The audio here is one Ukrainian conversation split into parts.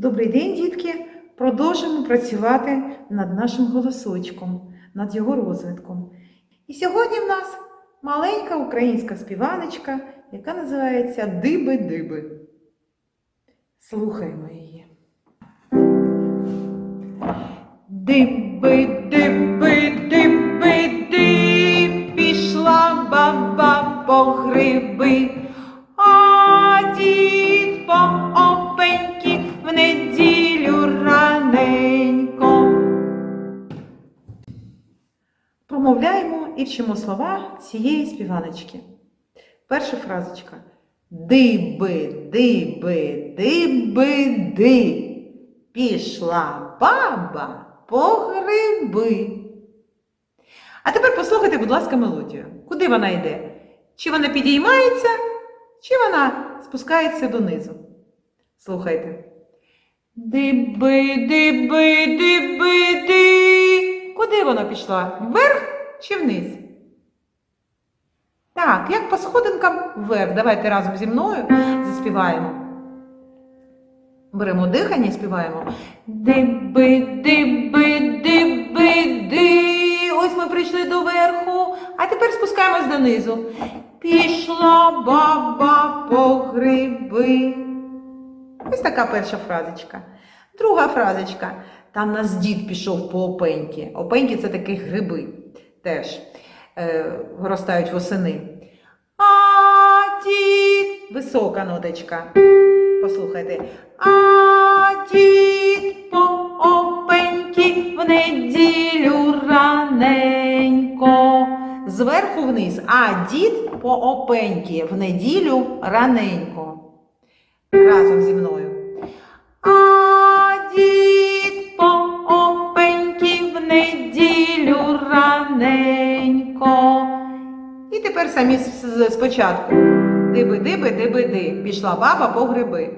Добрий день, дітки! Продовжимо працювати над нашим голосочком, над його розвитком. І сьогодні в нас маленька українська співаночка, яка називається Диби-диби. Слухаємо її. Диби, Промовляємо і вчимо слова цієї співаночки. Перша фразочка. Диби, диби, диби, ди. Пішла баба по гриби. А тепер послухайте, будь ласка, мелодію. Куди вона йде? Чи вона підіймається, чи вона спускається донизу? Слухайте. Диби, диби, диби, ди. Куди вона пішла? Вверх чи вниз? Так, як по сходинкам вверх. Давайте разом зі мною заспіваємо. Беремо дихання і співаємо. Диби, диби, диби, ди. Ось ми прийшли до верху, а тепер спускаємось донизу. Пішла баба по гриби. Ось така перша фразочка. Друга фразочка. Там нас дід пішов по опеньки. Опеньки це такі гриби теж е, виростають восени. А дід, висока ноточка. Послухайте. А дід по опеньки в неділю раненько. Зверху вниз, а дід по опеньки в неділю раненько. Разом зі мною. А тепер самі спочатку. Диби, диби, диби, ди. Пішла баба по гриби.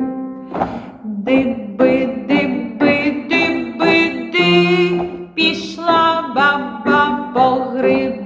Диби, диби, диби, ди. Пішла баба по гриби.